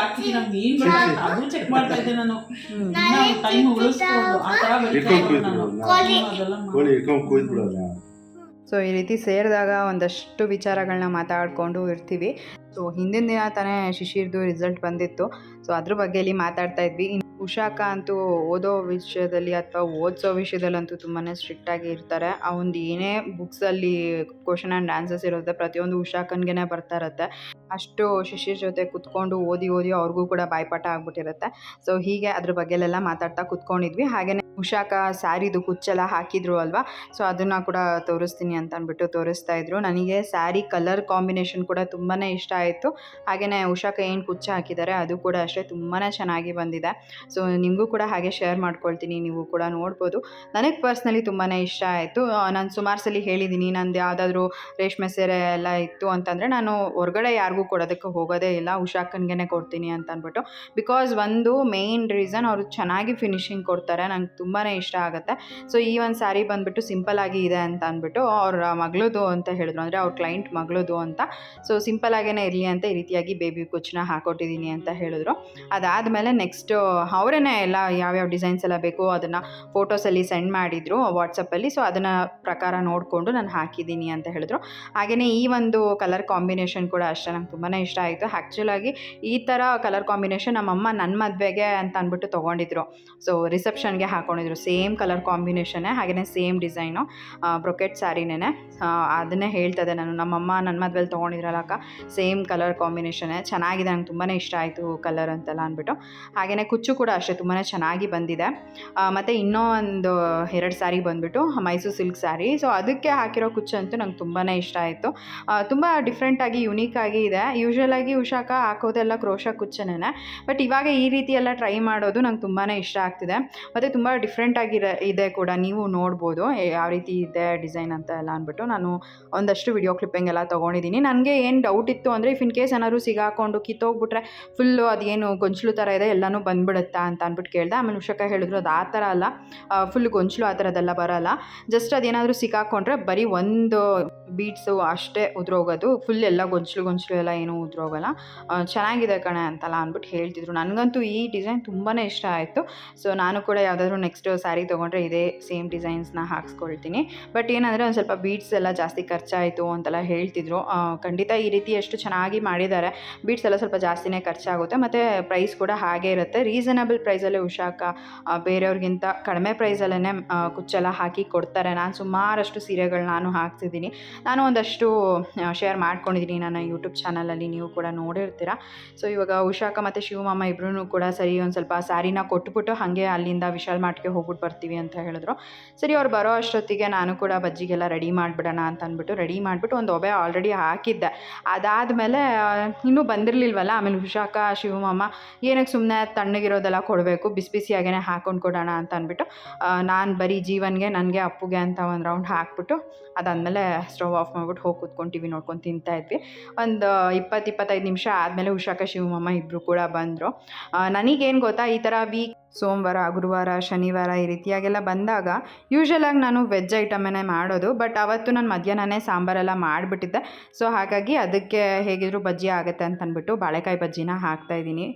ಹಾಕಿದ್ದೀನಿ ನಮ್ಗೆ ಏನ್ ಅದು ಚೆಕ್ ಮಾಡ್ತಾ ಇದ್ದೆ ನಾನು. ಟೈಮ್ ಉಳಿಸ್ಕೊಂಡು ಆ ಬರೀತಾ ನಾನು. ಅದೆಲ್ಲ ಸೊ ಈ ರೀತಿ ಸೇರಿದಾಗ ಒಂದಷ್ಟು ವಿಚಾರಗಳನ್ನ ಮಾತಾಡಿಕೊಂಡು ಇರ್ತೀವಿ. ಸೊ ಹಿಂದಿನ ದಿನ ತಾನೇ ಶಿಶಿರ್ದು ರಿಸಲ್ಟ್ ಬಂದಿತ್ತು. ಸೊ ಅದ್ರ ಬಗ್ಗೆ ಇಲ್ಲಿ ಮಾತಾಡ್ತಾ ಇದ್ವಿ. ಉಷಾಕ ಅಂತೂ ಓದೋ ವಿಷಯದಲ್ಲಿ ಅಥವಾ ಓದಿಸೋ ವಿಷಯದಲ್ಲಂತೂ ತುಂಬಾ ಸ್ಟ್ರಿಕ್ಟಾಗಿ ಇರ್ತಾರೆ. ಒಂದು ಏನೇ ಬುಕ್ಸಲ್ಲಿ ಕ್ವಶನ್ ಆ್ಯಂಡ್ ಆನ್ಸರ್ಸ್ ಇರುತ್ತೆ ಪ್ರತಿಯೊಂದು ಉಷಾಕನ್ಗೆ ಬರ್ತಾ ಇರುತ್ತೆ. ಅಷ್ಟು ಶಿಷ್ಯರ ಜೊತೆ ಕುತ್ಕೊಂಡು ಓದಿ ಓದಿ ಅವ್ರಿಗೂ ಕೂಡ ಬಾಯ್ಪಾಠ ಆಗ್ಬಿಟ್ಟಿರುತ್ತೆ. ಸೊ ಹೀಗೆ ಅದ್ರ ಬಗ್ಗೆಲೆಲ್ಲ ಮಾತಾಡ್ತಾ ಕುತ್ಕೊಂಡಿದ್ವಿ. ಹಾಗೆಯೇ ಉಷಾಕ ಸ್ಯಾರಿದು ಕುಚ್ಚೆಲ್ಲ ಹಾಕಿದ್ರು ಅಲ್ವಾ? ಸೊ ಅದನ್ನು ಕೂಡ ತೋರಿಸ್ತೀನಿ ಅಂತ ಅಂದ್ಬಿಟ್ಟು ತೋರಿಸ್ತಾ ಇದ್ರು. ನನಗೆ ಸ್ಯಾರಿ ಕಲರ್ ಕಾಂಬಿನೇಷನ್ ಕೂಡ ತುಂಬಾ ಇಷ್ಟ ಆಯಿತು. ಹಾಗೆಯೇ ಉಷಾಕ ಏನು ಕುಚ್ಚ ಹಾಕಿದ್ದಾರೆ ಅದು ಕೂಡ ಅಷ್ಟೇ ತುಂಬಾ ಚೆನ್ನಾಗಿ ಬಂದಿದೆ. ಸೊ ನಿಮಗೂ ಕೂಡ ಹಾಗೆ ಶೇರ್ ಮಾಡ್ಕೊಳ್ತೀನಿ, ನೀವು ಕೂಡ ನೋಡ್ಬೋದು. ನನಗೆ ಪರ್ಸ್ನಲಿ ತುಂಬಾ ಇಷ್ಟ ಆಯಿತು. ನಾನು ಸುಮಾರು ಸಲ ಹೇಳಿದ್ದೀನಿ ನಂದು ಯಾವುದಾದ್ರೂ ರೇಷ್ಮೆ ಸೀರೆ ಎಲ್ಲ ಇತ್ತು ಅಂತಂದರೆ ನಾನು ಹೊರಗಡೆ ಯಾರಿಗೂ ಕೊಡೋದಕ್ಕೆ ಹೋಗೋದೇ ಇಲ್ಲ. ಉಷಾಕನ್ಗೆ ಕೊಡ್ತೀನಿ ಅಂತ ಅಂದ್ಬಿಟ್ಟು ಬಿಕಾಸ್ ಒಂದು ಮೇಯ್ನ್ ರೀಸನ್ ಅವರು ಚೆನ್ನಾಗಿ ಫಿನಿಶಿಂಗ್ ಕೊಡ್ತಾರೆ, ನಂಗೆ ತುಂಬಾ ಇಷ್ಟ ಆಗುತ್ತೆ. ಸೊ ಈ ಒಂದು ಸ್ಯಾರಿ ಬಂದುಬಿಟ್ಟು ಆಗಿ ಇದೆ ಅಂತ ಅಂದ್ಬಿಟ್ಟು ಅವ್ರ ಮಗಳದು ಅಂತ ಹೇಳಿದ್ರು. ಅಂದರೆ ಅವ್ರ ಕ್ಲೈಂಟ್ ಮಗಳದು ಅಂತ. ಸೊ ಸಿಂಪಲ್ ಆಗೇ ಇರಲಿ ಅಂತ ಈ ರೀತಿಯಾಗಿ ಬೇಬಿ ಕುಚ್ಚನ್ನ ಹಾಕೊಟ್ಟಿದ್ದೀನಿ ಅಂತ ಹೇಳಿದ್ರು. ಅದಾದಮೇಲೆ ನೆಕ್ಸ್ಟ್ ಅವರೇ ಎಲ್ಲ ಯಾವ್ಯಾವ ಡಿಸೈನ್ಸ್ ಎಲ್ಲ ಬೇಕು ಅದನ್ನು ಫೋಟೋಸಲ್ಲಿ ಸೆಂಡ್ ಮಾಡಿದರು ವಾಟ್ಸಪ್ಪಲ್ಲಿ ಸೊ ಅದನ್ನು ಪ್ರಕಾರ ನೋಡಿಕೊಂಡು ನಾನು ಹಾಕಿದ್ದೀನಿ ಅಂತ ಹೇಳಿದ್ರು. ಹಾಗೆಯೇ ಈ ಒಂದು ಕಲರ್ ಕಾಂಬಿನೇಷನ್ ಕೂಡ ಅಷ್ಟೇ ನಂಗೆ ತುಂಬಾ ಇಷ್ಟ ಆಯಿತು. ಆ್ಯಕ್ಚುಲಾಗಿ ಈ ಥರ ಕಲರ್ ಕಾಂಬಿನೇಷನ್ ನಮ್ಮಮ್ಮ ನನ್ನ ಮದುವೆಗೆ ಅಂತ ಅಂದ್ಬಿಟ್ಟು ತೊಗೊಂಡಿದ್ರು. ಸೊ ರಿಸೆಪ್ಷನ್ಗೆ ಹಾಕೊಂಡಿದ್ರು. ಸೇಮ್ ಕಲರ್ ಕಾಂಬಿನೇಷನೇ ಹಾಗೆಯೇ ಸೇಮ್ ಡಿಸೈನು ಬ್ರೊಕೆಟ್ ಸ್ಯಾರಿನೇ ಅದನ್ನೇ ಹೇಳ್ತದೆ ನಾನು. ನಮ್ಮಮ್ಮ ನನ್ನ ಮದುವೆಲಿ ತೊಗೊಂಡಿದ್ರಲ್ಲ ಸೇಮ್ ಕಲರ್ ಕಾಂಬಿನೇಷನೇ ಚೆನ್ನಾಗಿದೆ, ನಂಗೆ ತುಂಬಾ ಇಷ್ಟ ಆಯಿತು ಕಲರ್ ಅಂತೆಲ್ಲ ಅಂದ್ಬಿಟ್ಟು. ಹಾಗೆಯೇ ಕುಚ್ಚು ಕೂಡ ಅಷ್ಟೇ ತುಂಬಾ ಚೆನ್ನಾಗಿ ಬಂದಿದೆ. ಮತ್ತು ಇನ್ನೂ ಒಂದು ಎರಡು ಸ್ಯಾರಿ ಬಂದುಬಿಟ್ಟು ಮೈಸೂರು ಸಿಲ್ಕ್ ಸ್ಯಾರಿ ಸೊ ಅದಕ್ಕೆ ಹಾಕಿರೋ ಕುಚ್ಚಂತೂ ನಂಗೆ ತುಂಬಾ ಇಷ್ಟ ಆಯಿತು. ತುಂಬ ಡಿಫ್ರೆಂಟಾಗಿ ಯುನೀಕಾಗಿ ಇದೆ. ಯೂಶ್ವಲಾಗಿ ಉಷಾಕ ಹಾಕೋದೆಲ್ಲ ಕ್ರೋಶ ಕುಚ್ಚನೇ ಬಟ್ ಇವಾಗ ಈ ರೀತಿ ಎಲ್ಲ ಟ್ರೈ ಮಾಡೋದು ನಂಗೆ ತುಂಬಾ ಇಷ್ಟ ಆಗ್ತಿದೆ. ಮತ್ತು ತುಂಬ ಡಿಫ್ರೆಂಟಾಗಿರ ಇದೆ ಕೂಡ ನೀವು ನೋಡ್ಬೋದು. ಯಾವ ರೀತಿ ಇದೆ ಡಿಸೈನ್ ಅಂತ ಎಲ್ಲ ಅಂದ್ಬಿಟ್ಟು ನಾನು ಒಂದಷ್ಟು ವಿಡಿಯೋ ಕ್ಲಿಪ್ಪಿಂಗ್ ಎಲ್ಲ ತೊಗೊಂಡಿದ್ದೀನಿ. ನನಗೆ ಏನು ಡೌಟ್ ಇತ್ತು ಅಂದರೆ ಇಫ್ ಇನ್ ಕೇಸ್ ಏನಾದ್ರು ಸಿಗಾಕೊಂಡು ಕಿತ್ತೋಗ್ಬಿಟ್ರೆ ಫುಲ್ಲು ಅದೇನು ಗೊಂಚಲು ಥರ ಇದೆ ಎಲ್ಲನೂ ಬಂದ್ಬಿಡುತ್ತಾ? ಅಂತ ಅಂದ್ಬಿಟ್ಟು ಕೇಳಿದೆ. ಆಮೇಲೆ ಉಷಕ ಹೇಳಿದ್ರು ಅದು ಆ ಥರ ಅಲ್ಲ. ಫುಲ್ ಗೊಂಚಲು ಆ ಥರದ್ದೆಲ್ಲ ಬರಲ್ಲ. ಜಸ್ಟ್ ಅದೇನಾದರೂ ಸಿಕ್ಕಾಕೊಂಡ್ರೆ ಬರೀ ಒಂದು ಬೀಟ್ಸು ಅಷ್ಟೇ ಉದ್ರೋಗೋದು. ಫುಲ್ ಎಲ್ಲ ಗೊಂಚಲು ಗೊಂಚಲು ಎಲ್ಲ ಏನೂ ಉದ್ರೋಗಲ್ಲ. ಚೆನ್ನಾಗಿದೆ ಕಣೆ ಅಂತಲ್ಲ ಅಂದ್ಬಿಟ್ಟು ಹೇಳ್ತಿದ್ರು. ನನಗಂತೂ ಈ ಡಿಸೈನ್ ತುಂಬಾ ಇಷ್ಟ ಆಯಿತು. ಸೊ ನಾನು ಕೂಡ ಯಾವುದಾದ್ರೂ ನೆಕ್ಸ್ಟ್ ಸ್ಯಾರಿ ತೊಗೊಂಡ್ರೆ ಇದೇ ಸೇಮ್ ಡಿಸೈನ್ಸ್ನ ಹಾಕ್ಸ್ಕೊಳ್ತೀನಿ. ಬಟ್ ಏನಂದರೆ ಒಂದು ಸ್ವಲ್ಪ ಬೀಟ್ಸ್ ಎಲ್ಲ ಜಾಸ್ತಿ ಖರ್ಚಾಯಿತು ಅಂತೆಲ್ಲ ಹೇಳ್ತಿದ್ರು. ಖಂಡಿತ ಈ ರೀತಿ ಎಷ್ಟು ಚೆನ್ನಾಗಿ ಮಾಡಿದ್ದಾರೆ. ಬೀಟ್ಸ್ ಎಲ್ಲ ಸ್ವಲ್ಪ ಜಾಸ್ತಿನೇ ಖರ್ಚಾಗುತ್ತೆ. ಮತ್ತು ಪ್ರೈಸ್ ಕೂಡ ಹಾಗೆ ಇರುತ್ತೆ. ರೀಸನಬಲ್ ಪ್ರೈಸಲ್ಲೇ ಉಷಾಕ ಬೇರೆಯವ್ರಿಗಿಂತ ಕಡಿಮೆ ಪ್ರೈಸಲ್ಲೇ ಕುಚ್ಚೆಲ್ಲ ಹಾಕಿ ಕೊಡ್ತಾರೆ. ನಾನು ಸುಮಾರಷ್ಟು ಸೀರೆಗಳು ನಾನು ಹಾಕ್ತಿದ್ದೀನಿ ನಾನು ಒಂದಷ್ಟು ಶೇರ್ ಮಾಡ್ಕೊಂಡಿದ್ದೀನಿ ನನ್ನ ಯೂಟ್ಯೂಬ್ ಚಾನಲಲ್ಲಿ ನೀವು ಕೂಡ ನೋಡಿರ್ತೀರ. ಸೊ ಇವಾಗ ಉಷಾಕ ಮತ್ತು ಶಿವಮಾಮ ಇಬ್ಬರೂ ಕೂಡ ಸರಿ ಒಂದು ಸ್ವಲ್ಪ ಸ್ಯಾರಿನ ಕೊಟ್ಬಿಟ್ಟು ಹಾಗೆ ಅಲ್ಲಿಂದ ವಿಶಾಲ್ ಮಾರ್ಟ್ಗೆ ಹೋಗ್ಬಿಟ್ಟು ಬರ್ತೀವಿ ಅಂತ ಹೇಳಿದ್ರು. ಸರಿ, ಅವ್ರು ಬರೋ ಅಷ್ಟೊತ್ತಿಗೆ ನಾನು ಕೂಡ ಬಜ್ಜಿಗೆಲ್ಲ ರೆಡಿ ಮಾಡಿಬಿಡೋಣ ಅಂತ ಅಂದ್ಬಿಟ್ಟು ರೆಡಿ ಮಾಡಿಬಿಟ್ಟು ಒಂದು ಒಬೆ ಆಲ್ರೆಡಿ ಹಾಕಿದ್ದೆ. ಅದಾದಮೇಲೆ ಇನ್ನೂ ಬಂದಿರಲಿಲ್ವಲ್ಲ? ಆಮೇಲೆ ಉಷಾಕ ಶಿವಮಾಮ ಏನಕ್ಕೆ ಸುಮ್ಮನೆ ತಣ್ಣಗಿರೋದೆಲ್ಲ ಕೊಡಬೇಕು, ಬಿಸಿ ಬಿಸಿಯಾಗೇ ಹಾಕೊಂಡು ಕೊಡೋಣ ಅಂತ ಅಂದ್ಬಿಟ್ಟು ನಾನು ಬರೀ ಜೀವನ್ಗೆ, ನನಗೆ, ಅಪ್ಪುಗೆ ಅಂತ ಒಂದು ರೌಂಡ್ ಹಾಕ್ಬಿಟ್ಟು, ಅದಾದಮೇಲೆ ಸ್ಟವ್ ಆಫ್ ಮಾಡ್ಬಿಟ್ಟು ಹೋಗಿ ಕೂತ್ಕೊಂಡು ಟಿವಿ ನೋಡ್ಕೊಂಡು ತಿಂತಾ ಇದ್ವಿ. ಒಂದು ಇಪ್ಪತ್ತು ಇಪ್ಪತ್ತೈದು ನಿಮಿಷ ಆದಮೇಲೆ ಉಷಾಕ, ಶಿವಮಮ್ಮ ಇಬ್ಬರು ಕೂಡ ಬಂದರು. ನನಗೇನು ಗೊತ್ತಾ, ಈ ಥರ ವೀಕ್ ಸೋಮವಾರ, ಗುರುವಾರ, ಶನಿವಾರ ಈ ರೀತಿಯಾಗೆಲ್ಲ ಬಂದಾಗ ಯೂಶ್ವಲಾಗಿ ನಾನು ವೆಜ್ ಐಟಮನ್ನೇ ಮಾಡೋದು ಬಟ್ ಅವತ್ತು ನಾನು ಮಧ್ಯಾಹ್ನನೇ ಸಾಂಬಾರೆಲ್ಲ ಮಾಡಿಬಿಟ್ಟಿದ್ದೆ. ಸೊ ಹಾಗಾಗಿ ಅದಕ್ಕೆ ಹೇಗಿದ್ರು ಬಜ್ಜಿ ಆಗುತ್ತೆ ಅಂತ ಅಂದ್ಬಿಟ್ಟು ಬಾಳೆಕಾಯಿ ಬಜ್ಜಿನ ಹಾಕ್ತಾಯಿದ್ದೀನಿ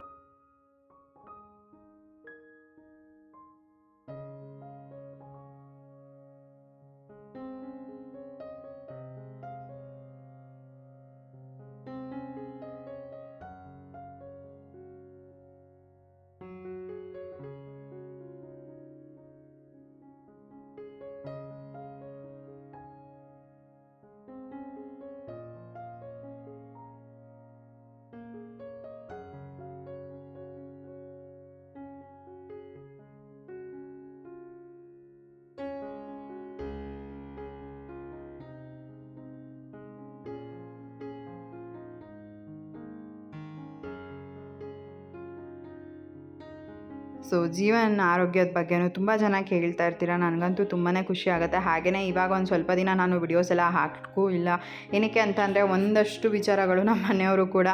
ಸೊ ಜೀವನ ಆರೋಗ್ಯದ ಬಗ್ಗೆನೂ ತುಂಬ ಜನ ಕೇಳ್ತಾ ಇರ್ತೀರ, ನನಗಂತೂ ತುಂಬಾ ಖುಷಿ ಆಗುತ್ತೆ. ಹಾಗೆಯೇ ಇವಾಗ ಒಂದು ಸ್ವಲ್ಪ ದಿನ ನಾನು ವಿಡಿಯೋಸ್ ಎಲ್ಲ ಹಾಕಕ್ಕೂ ಇಲ್ಲ. ಏನಕ್ಕೆ ಅಂತಂದರೆ ಒಂದಷ್ಟು ವಿಚಾರಗಳು ನಮ್ಮ ಮನೆಯವರು ಕೂಡ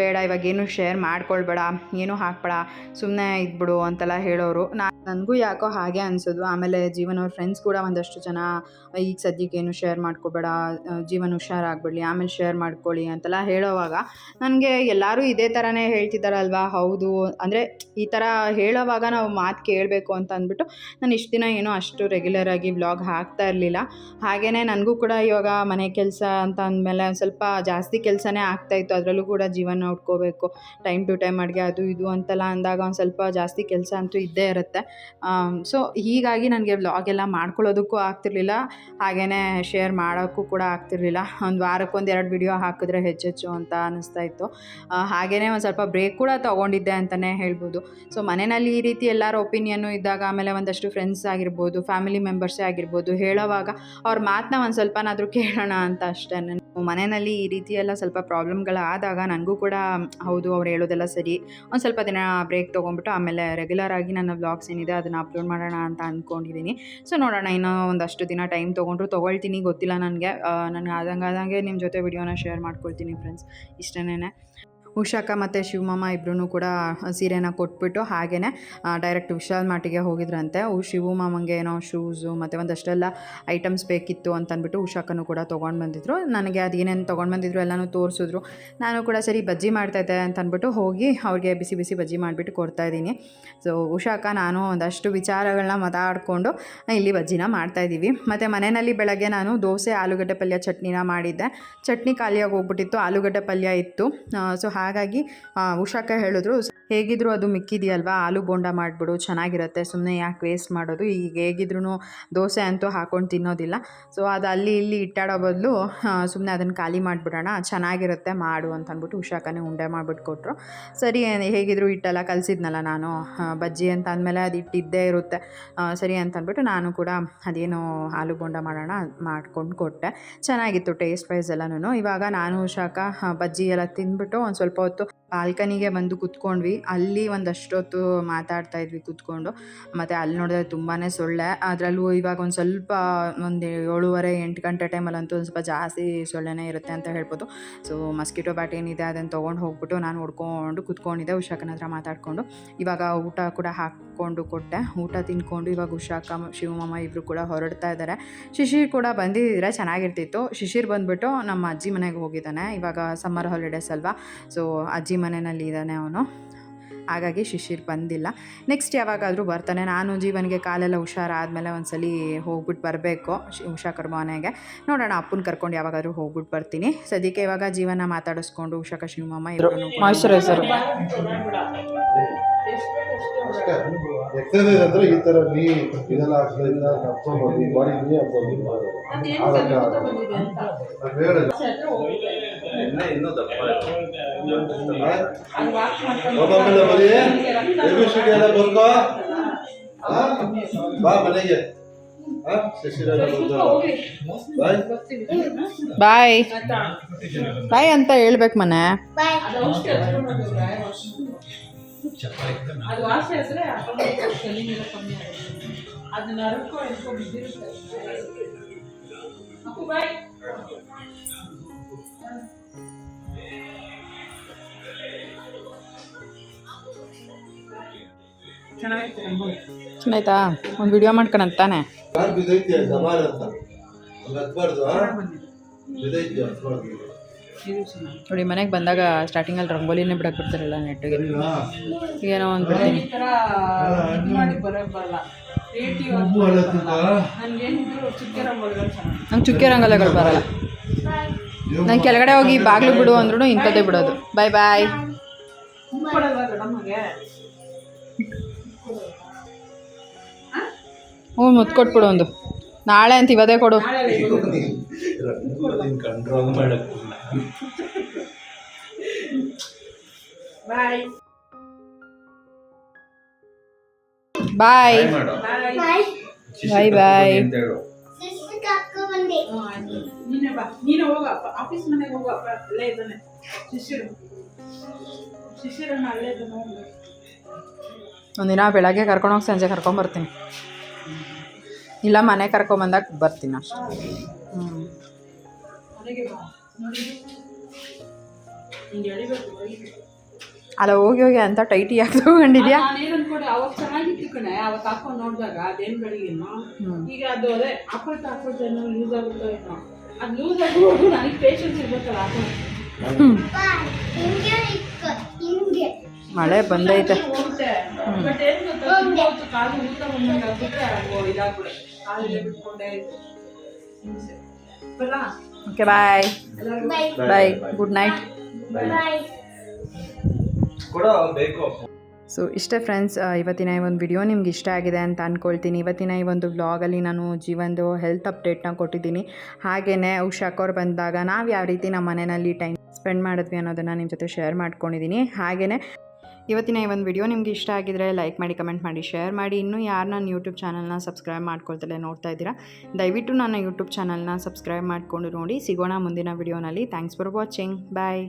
ಬೇಡ, ಇವಾಗ ಏನು ಶೇರ್ ಮಾಡ್ಕೊಳ್ಬೇಡ, ಏನು ಹಾಕ್ಬೇಡ ಸುಮ್ಮನೆ ಇದ್ಬಿಡು ಅಂತೆಲ್ಲ ಹೇಳೋರು. ನಾನು ನನಗೂ ಯಾಕೋ ಹಾಗೆ ಅನಿಸೋದು ಆಮೇಲೆ ಜೀವನ ಅವ್ರ ಫ್ರೆಂಡ್ಸ್ ಕೂಡ ಒಂದಷ್ಟು ಜನ, ಈಗ ಸದ್ಯಕ್ಕೆ ಏನು ಶೇರ್ ಮಾಡ್ಕೋಬೇಡ, ಜೀವನ ಹುಷಾರಾಗ್ಬಿಡಲಿ, ಆಮೇಲೆ ಶೇರ್ ಮಾಡ್ಕೊಳ್ಳಿ ಅಂತೆಲ್ಲ ಹೇಳೋವಾಗ ನನಗೆ ಎಲ್ಲರೂ ಇದೇ ಥರನೇ ಹೇಳ್ತಿದ್ದಾರಲ್ವಾ? ಹೌದು. ಅಂದರೆ ಈ ಥರ ಹೇಳೋವಾಗ ನಾವು ಮಾತು ಕೇಳಬೇಕು ಅಂತ ಅಂದ್ಬಿಟ್ಟು ನಾನು ಇಷ್ಟು ದಿನ ಏನೋ ಅಷ್ಟು ರೆಗ್ಯುಲರಾಗಿ ವ್ಲಾಗ್ ಹಾಕ್ತಾ ಇರಲಿಲ್ಲ. ಹಾಗೆಯೇ ನನಗೂ ಕೂಡ ಇವಾಗ ಮನೆ ಕೆಲಸ ಅಂತ ಅಂದಮೇಲೆ ಒಂದು ಸ್ವಲ್ಪ ಜಾಸ್ತಿ ಕೆಲಸನೇ ಆಗ್ತಾಯಿತ್ತು ಅದರಲ್ಲೂ ಕೂಡ ಜೀವನ ಉಟ್ಕೋಬೇಕು ಟೈಮ್ ಟು ಟೈಮ್ ಅಡುಗೆ ಅದು ಇದು ಅಂತೆಲ್ಲ ಅಂದಾಗ ಒಂದು ಸ್ವಲ್ಪ ಜಾಸ್ತಿ ಕೆಲಸ ಅಂತೂ ಇದ್ದೇ ಇರುತ್ತೆ. ಸೊ ಹೀಗಾಗಿ ನನಗೆ ವ್ಲಾಗ್ ಎಲ್ಲ ಮಾಡ್ಕೊಳ್ಳೋದಕ್ಕೂ ಆಗ್ತಿರ್ಲಿಲ್ಲ. ಹಾಗೆಯೇ ಶೇರ್ ಮಾಡೋಕ್ಕೂ ಕೂಡ ಆಗ್ತಿರ್ಲಿಲ್ಲ. ಒಂದು ವಾರಕ್ಕೊಂದು ಎರಡು ವಿಡಿಯೋ ಹಾಕಿದ್ರೆ ಹೆಚ್ಚೆಚ್ಚು ಅಂತ ಅನ್ನಿಸ್ತಾ ಇತ್ತು. ಹಾಗೆಯೇ ಒಂದು ಸ್ವಲ್ಪ ಬ್ರೇಕ್ ಕೂಡ ತೊಗೊಂಡಿದ್ದೆ ಅಂತಲೇ ಹೇಳ್ಬೋದು. ಸೊ ಮನೆಯಲ್ಲಿ ರೀತಿ ಎಲ್ಲರ ಒಪಿನಿಯನ್ನು ಇದ್ದಾಗ ಆಮೇಲೆ ಒಂದಷ್ಟು ಫ್ರೆಂಡ್ಸ್ ಆಗಿರ್ಬೋದು ಫ್ಯಾಮಿಲಿ ಮೆಂಬರ್ಸೇ ಆಗಿರ್ಬೋದು, ಹೇಳೋವಾಗ ಅವ್ರ ಮಾತನ್ನ ಒಂದು ಸ್ವಲ್ಪನಾದರೂ ಕೇಳೋಣ ಅಂತ ಅಷ್ಟೇ. ಮನೆಯಲ್ಲಿ ಈ ರೀತಿ ಎಲ್ಲ ಸ್ವಲ್ಪ ಪ್ರಾಬ್ಲಮ್ಗಳಾದಾಗ ನನಗೂ ಕೂಡ ಹೌದು ಅವ್ರು ಹೇಳೋದೆಲ್ಲ ಸರಿ. ಒಂದು ಸ್ವಲ್ಪ ದಿನ ಬ್ರೇಕ್ ತೊಗೊಂಬಿಟ್ಟು ಆಮೇಲೆ ರೆಗ್ಯುಲರ್ ಆಗಿ ನನ್ನ ವ್ಲಾಗ್ಸ್ ಏನಿದೆ ಅದನ್ನು ಅಪ್ಲೋಡ್ ಮಾಡೋಣ ಅಂತ ಅಂದ್ಕೊಂಡಿದ್ದೀನಿ ಸೊ ನೋಡೋಣ, ಇನ್ನೂ ಒಂದಷ್ಟು ದಿನ ಟೈಮ್ ತೊಗೊಂಡ್ರು ತೊಗೊಳ್ತೀನಿ, ಗೊತ್ತಿಲ್ಲ ನನಗೆ. ನನಗೆ ಆದಂಗೆ ಆದಂಗೆ ನಿಮ್ಮ ಜೊತೆ ವಿಡಿಯೋನ ಶೇರ್ ಮಾಡ್ಕೊಳ್ತೀನಿ ಫ್ರೆಂಡ್ಸ್ ಇಷ್ಟೇನೆ ಉಷಾಕ ಮತ್ತು ಶಿವಮಮ್ಮ ಇಬ್ಬರೂ ಕೂಡ ಸೀರೆನ ಕೊಟ್ಬಿಟ್ಟು ಹಾಗೆಯೇ ಡೈರೆಕ್ಟ್ ವಿಶಾಲ್ ಮಾರ್ಟಿಗೆ ಹೋಗಿದ್ರಂತೆ. ಅವು ಶಿವು ಮಾಮಂಗೆ ಏನೋ ಶೂಸು ಮತ್ತು ಒಂದಷ್ಟೆಲ್ಲ ಐಟಮ್ಸ್ ಬೇಕಿತ್ತು ಅಂತಂದ್ಬಿಟ್ಟು ಉಷಾಕನೂ ಕೂಡ ತೊಗೊಂಡು ಬಂದಿದ್ರು. ನನಗೆ ಅದೇನೇನು ತೊಗೊಂಡು ಬಂದಿದ್ರು ಎಲ್ಲನೂ ತೋರಿಸಿದ್ರು. ನಾನು ಕೂಡ ಸರಿ ಬಜ್ಜಿ ಮಾಡ್ತಾಯಿದ್ದೆ ಅಂತ ಅಂದ್ಬಿಟ್ಟು ಹೋಗಿ ಅವ್ರಿಗೆ ಬಿಸಿ ಬಿಸಿ ಬಜ್ಜಿ ಮಾಡಿಬಿಟ್ಟು ಕೊಡ್ತಾಯಿದ್ದೀನಿ. ಸೊ ಉಷಾಕ, ನಾನು ಒಂದಷ್ಟು ವಿಚಾರಗಳನ್ನ ಮಾತಾಡಿಕೊಂಡು ಇಲ್ಲಿ ಬಜ್ಜಿನ ಮಾಡ್ತಾಯಿದ್ದೀವಿ. ಮತ್ತು ಮನೆಯಲ್ಲಿ ಬೆಳಗ್ಗೆ ನಾನು ದೋಸೆ, ಆಲೂಗಡ್ಡೆ ಪಲ್ಯ ಚಟ್ನಿನ ಮಾಡಿದ್ದೆ. ಚಟ್ನಿ ಖಾಲಿಯಾಗಿ ಹೋಗ್ಬಿಟ್ಟಿತ್ತು, ಆಲೂಗಡ್ಡೆ ಪಲ್ಯ ಇತ್ತು. ಸೊ ಹಾಗಾಗಿ ಉಷಾಕ ಹೇಳಿದ್ರು, ಹೇಗಿದ್ರು ಅದು ಮಿಕ್ಕಿದೆಯಲ್ವಾ? ಆಲೂ ಬೋಂಡ ಮಾಡಿಬಿಡು, ಚೆನ್ನಾಗಿರುತ್ತೆ ಸುಮ್ಮನೆ ಯಾಕೆ ವೇಸ್ಟ್ ಮಾಡೋದು? ಈಗ ಹೇಗಿದ್ರು ದೋಸೆ ಅಂತೂ ಹಾಕೊಂಡು ತಿನ್ನೋದಿಲ್ಲ. ಸೊ ಅದು ಅಲ್ಲಿ ಇಲ್ಲಿ ಇಟ್ಟಾಡೋ ಬದಲು ಸುಮ್ಮನೆ ಅದನ್ನು ಖಾಲಿ ಮಾಡಿಬಿಡೋಣ, ಚೆನ್ನಾಗಿರುತ್ತೆ, ಮಾಡು ಅಂತ ಅಂದ್ಬಿಟ್ಟು ಉಷಾಕನೇ ಉಂಡೆ ಮಾಡಿಬಿಟ್ಟು ಕೊಟ್ಟರು ಸರಿ ಹೇಗಿದ್ರು ಹಿಟ್ಟೆಲ್ಲ ಕಲಿಸಿದ್ನಲ್ಲ ನಾನು? ಬಜ್ಜಿ ಅಂತ ಅಂದಮೇಲೆ ಅದು ಇಟ್ಟಿದ್ದೇ ಇರುತ್ತೆ. ಸರಿ ಅಂತ ಅಂದ್ಬಿಟ್ಟು ನಾನು ಕೂಡ ಅದೇನು ಆಲೂ ಬೋಂಡ ಮಾಡೋಣ ಮಾಡ್ಕೊಂಡು ಕೊಟ್ಟೆ. ಚೆನ್ನಾಗಿತ್ತು ಟೇಸ್ಟ್ ವೈಸ್ ಎಲ್ಲನೂ ಇವಾಗ ನಾನು ಉಷಾಕ ಬಜ್ಜಿ ಎಲ್ಲ ತಿಂದ್ಬಿಟ್ಟು ಒಂದು ಸ್ವಲ್ಪ ಹೊತ್ತು ಬಾಲ್ಕನಿಗೆ ಬಂದು ಕುತ್ಕೊಂಡ್ವಿ. ಅಲ್ಲಿ ಒಂದಷ್ಟೊತ್ತು ಮಾತಾಡ್ತಾ ಇದ್ವಿ ಕುತ್ಕೊಂಡು. ಮತ್ತೆ ಅಲ್ಲಿ ನೋಡಿದ್ರೆ ತುಂಬಾನೇ ಸೊಳ್ಳೆ. ಅದರಲ್ಲೂ ಇವಾಗ ಒಂದು ಸ್ವಲ್ಪ ಒಂದು ಏಳುವರೆ, ಎಂಟು ಗಂಟೆ ಟೈಮಲ್ಲಂತೂ ಒಂದು ಸ್ವಲ್ಪ ಜಾಸ್ತಿ ಸೊಳ್ಳೆನೇ ಇರುತ್ತೆ ಅಂತ ಹೇಳ್ಬೋದು. ಸೊ ಮಸ್ಕಿಟೋ ಬ್ಯಾಟ್ ಏನಿದೆ ಅದನ್ನು ತೊಗೊಂಡು ಹೋಗ್ಬಿಟ್ಟು ನಾನು ಹೊಡ್ಕೊಂಡು ಕುತ್ಕೊಂಡಿದ್ದೆ. ಉಷಾಕನ ಹತ್ರ ಮಾತಾಡಿಕೊಂಡು. ಇವಾಗ ಊಟ ಕೂಡ ಹಾಕ್ಕೊಂಡು ಕೊಟ್ಟೆ. ಊಟ ತಿನ್ಕೊಂಡು ಇವಾಗ ಉಷಾಕ ಶಿವಮಮ್ಮ ಇಬ್ಬರು ಕೂಡ ಹೊರಡ್ತಾ ಇದ್ದಾರೆ ಶಿಶಿರ್ ಕೂಡ ಬಂದಿದ್ದರೆ ಚೆನ್ನಾಗಿರ್ತಿತ್ತು. ಶಿಶಿರ್ ಬಂದುಬಿಟ್ಟು ನಮ್ಮ ಅಜ್ಜಿ ಮನೆಗೆ ಹೋಗಿದ್ದಾನೆ. ಇವಾಗ ಸಮ್ಮರ್ ಹಾಲಿಡೇಸ್ ಅಲ್ವಾ? ಸೊ ಅಜ್ಜಿ ಮನೆಯಲ್ಲಿ ಇದ್ದಾನೆ ಅವನು. ಹಾಗಾಗಿ ಶಿಶಿರ್ ಬಂದಿಲ್ಲ. ನೆಕ್ಸ್ಟ್ ಯಾವಾಗಾದರೂ ಬರ್ತಾನೆ. ನಾನು ಜೀವನಿಗೆ ಕಾಲೆಲ್ಲ ಹುಷಾರಾದಮೇಲೆ ಒಂದ್ಸಲಿ ಹೋಗ್ಬಿಟ್ಟು ಬರಬೇಕು ಉಷಾ ಮನೆಗೆ. ನೋಡೋಣ ಅಪ್ಪನ ಕರ್ಕೊಂಡು ಯಾವಾಗಾದರೂ ಹೋಗ್ಬಿಟ್ಟು ಬರ್ತೀನಿ. ಸದ್ಯಕ್ಕೆ ಇವಾಗ ಜೀವನ ಮಾತಾಡಿಸ್ಕೊಂಡು ಉಷಾಕ ಶಿವಮಮ್ಮ ಇವರು ಮಾಯ್ಶ್ಚರೈಸರ್. ಅಷ್ಟೇ. ಅಂದ್ರೆ ಈ ತರ ನೀ ಇದೆಲ್ಲ ಮಾಡಿ ಬಾಡಿ ನೀ ಎಲ್ಲ ಬರ್ಕೋ? ಬಾ ಮನೆಗೆ. ಬಾಯ್ ಬಾಯ್ ಅಂತ ಹೇಳ್ಬೇಕು ಮನೆ. ಅದು ವಾಸಿ ಆದ್ರೆ ಸ್ವೆಲ್ಲಿಂಗ್ ಎಲ್ಲ ಕಮ್ಮಿ ಆಗುತ್ತೆ. ಅದನ್ನ ಅರಕೋ ಎಲ್ಕೋ ಬಿದ್ದಿರುತ್ತೆ. ಅಪ್ಪು ಬಾಯ್ ಚೆನ್ನಾಗಿತ್ತು ರಂಗೋಲಿ ಚೆನ್ನಾಯ್ತಾ ಒಂದು ವಿಡಿಯೋ ಮಾಡ್ಕೊಳಂತಾನೆ ತಾನೆ ಬಿದ್ದೈತಿ? ಜಮಾರ್ ಅಂತ? ಬಿದ್ದೈತಿ ನೋಡಿ ಮನೆಗೆ ಬಂದಾಗ ಸ್ಟಾರ್ಟಿಂಗಲ್ಲಿ ರಂಗೋಲಿನೇ ಬಿಡಕ್ಕೆ ಬಿಡ್ತಾರಲ್ಲ ನೆಟ್ಟಿಗೆ. ಏನೋ ಒಂದು ನಂಗೆ ಚುಕ್ಕೆ ರಂಗೋಲಿಗಳು ಬರಲ್ಲ. ನಂಗೆ ಕೆಳಗಡೆ ಹೋಗಿ ಬಾಗಿಲು ಬಿಡು ಅಂದ್ರೂ ಇಂಥದ್ದೇ ಬಿಡೋದು. ಬಾಯ್ ಬಾಯ್ ಹ್ಞೂ ಮುತ್ತು ಕೊಟ್ಬಿಡು ಒಂದು. ನಾಳೆ ಅಂತ ಇವದೇ ಕೊಡು. ಬಾಯ್ ಬಾಯ್ ಮಾಡು ಬಾಯ್ ಬಾಯ್ ನೀನೇ ಬಾ. ನೀನು ಹೋಗಪ್ಪ. ಆಫೀಸ್ ಮನೆಗೆ ಹೋಗಪ್ಪ. ಅಲ್ಲೇ ಇದ್ದಾನೆ. ಶಿಷ್ಯರು. ಶಿಷ್ಯರನ್ನ ಅಲ್ಲೇ ಇದ್ದಾನೆ. ಹೋಗ್ಬೇಕು ಒಂದಿನ ಬೆಳಗ್ಗೆ ಕರ್ಕೊಂಡೋಗಿ ಸಂಜೆ ಕರ್ಕೊಂಬರ್ತೀನಿ ಇಲ್ಲ ಮನೆ ಕರ್ಕೊಂಬಂದಾಗ ಬರ್ತೀನಿ ಅಷ್ಟೇ. ಹ್ಞೂ ಅಲ್ಲ ಹೋಗಿ ಹೋಗಿ ಅಂತ ಟೈಟಿ ಯಾಕೆ ತಗೊಂಡಿದ್ಯಾ ನಾನೇನು ಅನ್ಕೊಂಡೆ ಅವಾಗ ಚೆನ್ನಾಗಿತ್ತು ಕಣೆ ಅವಾಗ ಹಾಕೊಂಡು ನೋಡಿದಾಗ ಅದೇನು ಬೆಳಿಗ್ಗೆನೋ. ಈಗ ಅದು ಅದೇ ಹಾಕೊಳ್ತಾ ಹಾಕೊಳ್ತಾ ಏನೋ ಲೂಸ್ ಆಗುತ್ತೋ ಏನೋ. ಅದು ಲೂಸ್ ಆಗುವಾಗ ನನಗೆ ಪೇಷನ್ಸ್ ಇರ್ಬೇಕಲ್ಲ ಮಳೆ ಬಂದೈತೆ. ಬಟ್ ಏನು ಗೊತ್ತಾ ಕಾಲು ಊಟ ಬಂದಂಗೆ ಆಗ್ಬಿಟ್ರೆ ಅದು ಇದಾಗ್ಬಿಡುತ್ತೆ. ಕಾಲಿಗೆ ಬಿಟ್ಕೊಂಡೆ okay bye bye bye good night so ಇಷ್ಟೇ ಫ್ರೆಂಡ್ಸ್ ಇವತ್ತಿನ ಈ ಒಂದು ವಿಡಿಯೋ ನಿಮ್ಗೆ ಇಷ್ಟ ಆಗಿದೆ ಅಂತ ಅಂದ್ಕೊಳ್ತೀನಿ ಇವತ್ತಿನ ಈ ಒಂದು ವ್ಲಾಗಲ್ಲಿ ನಾನು ಜೀವನದು ಹೆಲ್ತ್ ಅಪ್ಡೇಟ್ನ ಕೊಟ್ಟಿದ್ದೀನಿ. ಹಾಗೆಯೇ ಉಷಾಕವ್ರು ಬಂದಾಗ ನಾವು ಯಾವ ರೀತಿ ನಮ್ಮ ಮನೆಯಲ್ಲಿ ಟೈಮ್ ಸ್ಪೆಂಡ್ ಮಾಡಿದ್ವಿ ಅನ್ನೋದನ್ನು ನಿಮ್ಮ ಜೊತೆ ಶೇರ್ ಮಾಡ್ಕೊಂಡಿದ್ದೀನಿ. ಹಾಗೆಯೇ ಇವತ್ತಿನ ಈ ಒಂದು ವಿಡಿಯೋ ನಿಮಗೆ ಇಷ್ಟ ಆಗಿದ್ರೆ ಲೈಕ್ ಮಾಡಿ ಕಮೆಂಟ್ ಮಾಡಿ ಶೇರ್ ಮಾಡಿ. ಇನ್ನೂ ಯಾರು ನನ್ನ ಯೂಟ್ಯೂಬ್ ಚಾನಲ್ನ ಸಬ್ಸ್ಕ್ರೈಬ್ ಮಾಡ್ಕೊಳ್ತಲೇ ನೋಡ್ತಾ ಇದ್ದೀರಾ, ದಯವಿಟ್ಟು ನನ್ನ ಯೂಟ್ಯೂಬ್ ಚಾನಲ್ನ ಸಬ್ಸ್ಕ್ರೈಬ್ ಮಾಡಿಕೊಂಡು ನೋಡಿ. ಸಿಗೋಣ ಮುಂದಿನ ವಿಡಿಯೋನಲ್ಲಿ ಥ್ಯಾಂಕ್ಸ್ ಫಾರ್ ವಾಚಿಂಗ್ ಬಾಯ್